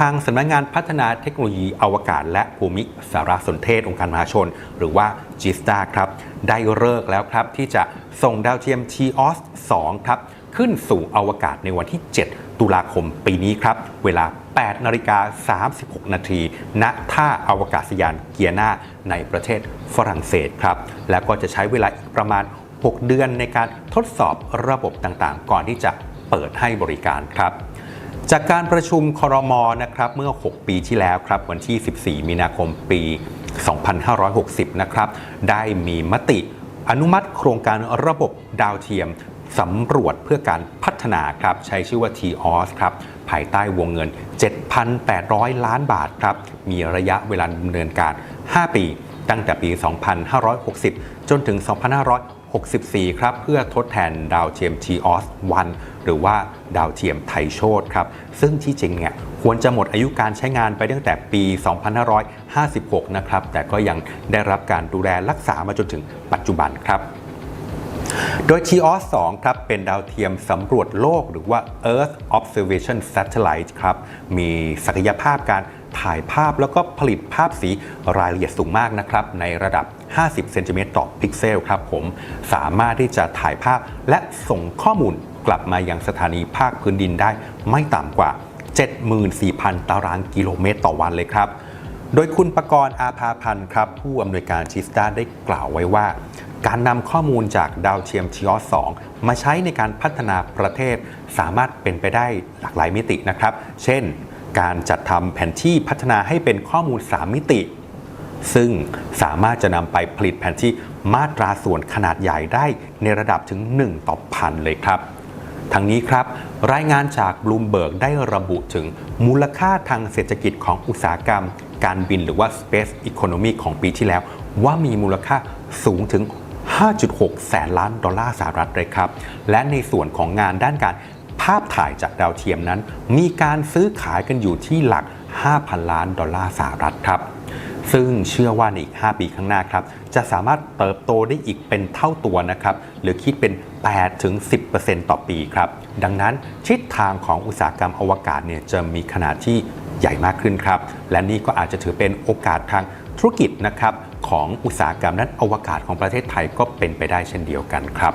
ทางสำนักงานพัฒนาเทคโนโลยีอวกาศ และภูมิสารสนเทศองค์การมหาชน หรือว่า g s t a ครับได้เลิกแล้วครับที่จะส่งดาวเทียม TOS 2ครับขึ้นสู่อวกาศในวันที่ 7 ตุลาคมปีนี้ครับ เวลา 8 นาฬิกา 36 นาที ณ ท่าอวกาศยานเกียนาในประเทศฝรั่งเศสครับ แล้วก็จะใช้เวลาอีกประมาณ 6 เดือนในการทดสอบระบบต่างๆ ก่อนที่จะเปิดให้บริการครับ จากการประชุมครมนะครับเมื่อ 6 ปีที่แล้วครับวันที่ 14 มีนาคมปี 2560 นะครับ ได้มีมติอนุมัติโครงการระบบดาวเทียมสำรวจเพื่อการพัฒนาครับใช้ชื่อว่า TOS ครับภายใต้วงเงิน 7,800 ล้านบาทครับมีระยะเวลาดำเนินการ 5 ปี ตั้งแต่ปี 2560 จนถึง 64 ครับ เพื่อทดแทนดาวเทียม TOS 1 หรือว่าดาวเทียมไทยโชตครับ ซึ่งที่จริงเนี่ยควรจะหมดอายุการใช้งานไปตั้งแต่ปี 2556 นะครับ แต่ก็ยังได้รับการดูแลรักษามาจนถึงปัจจุบันครับ โดย TOS 2ครับเป็นดาวเทียมสำรวจโลกหรือว่า Earth Observation Satellite ครับ มีศักยภาพการถ่ายภาพแล้วก็ผลิตภาพสีรายละเอียดสูงมากนะครับ ในระดับ 50 เซนติเมตรต่อพิกเซลครับผม สามารถที่จะถ่ายภาพและส่งข้อมูลกลับมายังสถานีภาคพื้นดินได้ไม่ต่ำกว่า 74,000 ตารางกิโลเมตรต่อวันเลยครับ โดยคุณประกรณ์อาภาพันธ์ครับ ผู้อำนวยการชิสตาได้กล่าวไว้ว่า การนำข้อมูลจากดาวเทียมทีออส2มาใช้ในการพัฒนาประเทศ สามารถเป็นไปได้หลากหลายมิตินะครับ เช่น การจัดทำแผนที่พัฒนาให้เป็นข้อมูล 3 มิติ ซึ่งสามารถจะนำไปผลิตแผนที่มาตราส่วนขนาดใหญ่ได้ในระดับถึง 1 ต่อพันเลยครับทั้งนี้ครับ รายงานจากบลูมเบิร์กได้ระบุถึงมูลค่าทางเศรษฐกิจของอุตสาหกรรม การบินหรือว่า Space Economy ของปีที่แล้ว ว่ามีมูลค่าสูงถึง 5.6 แสนล้านดอลลาร์สหรัฐเลยครับ และในส่วนของงานด้านการภาพถ่ายจากดาวเทียมนั้น มีการซื้อขายกันอยู่ที่หลัก 5,000 ล้านดอลลาร์สหรัฐครับซึ่งเชื่อว่าในอีก 5 ปีข้างหน้าครับ จะสามารถเติบโตได้อีกเป็นเท่าตัวนะครับ หรือคิดเป็น 8 ถึง 10%ต่อปีครับ ดังนั้นทิศทางของอุตสาหกรรมอวกาศเนี่ยจะมีขนาดที่ใหญ่มากขึ้นครับ และนี่ก็อาจจะถือเป็นโอกาสทางธุรกิจนะครับ ของอุตสาหกรรมนั้นอวกาศของประเทศไทยก็เป็นไปได้เช่นเดียวกันครับ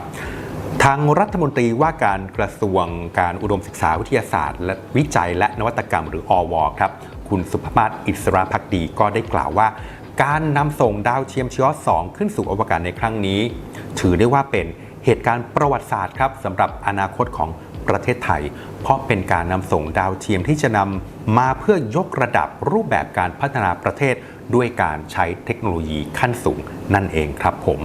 ทางรัฐมนตรีว่าการกระทรวงการอุดมศึกษาวิทยาศาสตร์ และวิจัยและนวัตกรรมหรืออวครับ คุณสุภมาศอิสระพักดีก็ได้กล่าวว่า การนำส่งดาวเทียมชิออส2ขึ้นสู่อวกาศในครั้งนี้ ถือได้ว่าเป็นเหตุการณ์ประวัติศาสตร์ครับสำหรับอนาคตของประเทศไทย เพราะเป็นการนำส่งดาวเทียมที่จะนำมาเพื่อยกระดับรูปแบบการพัฒนาประเทศ ด้วยการใช้เทคโนโลยีขั้นสูงนั่นเองครับผม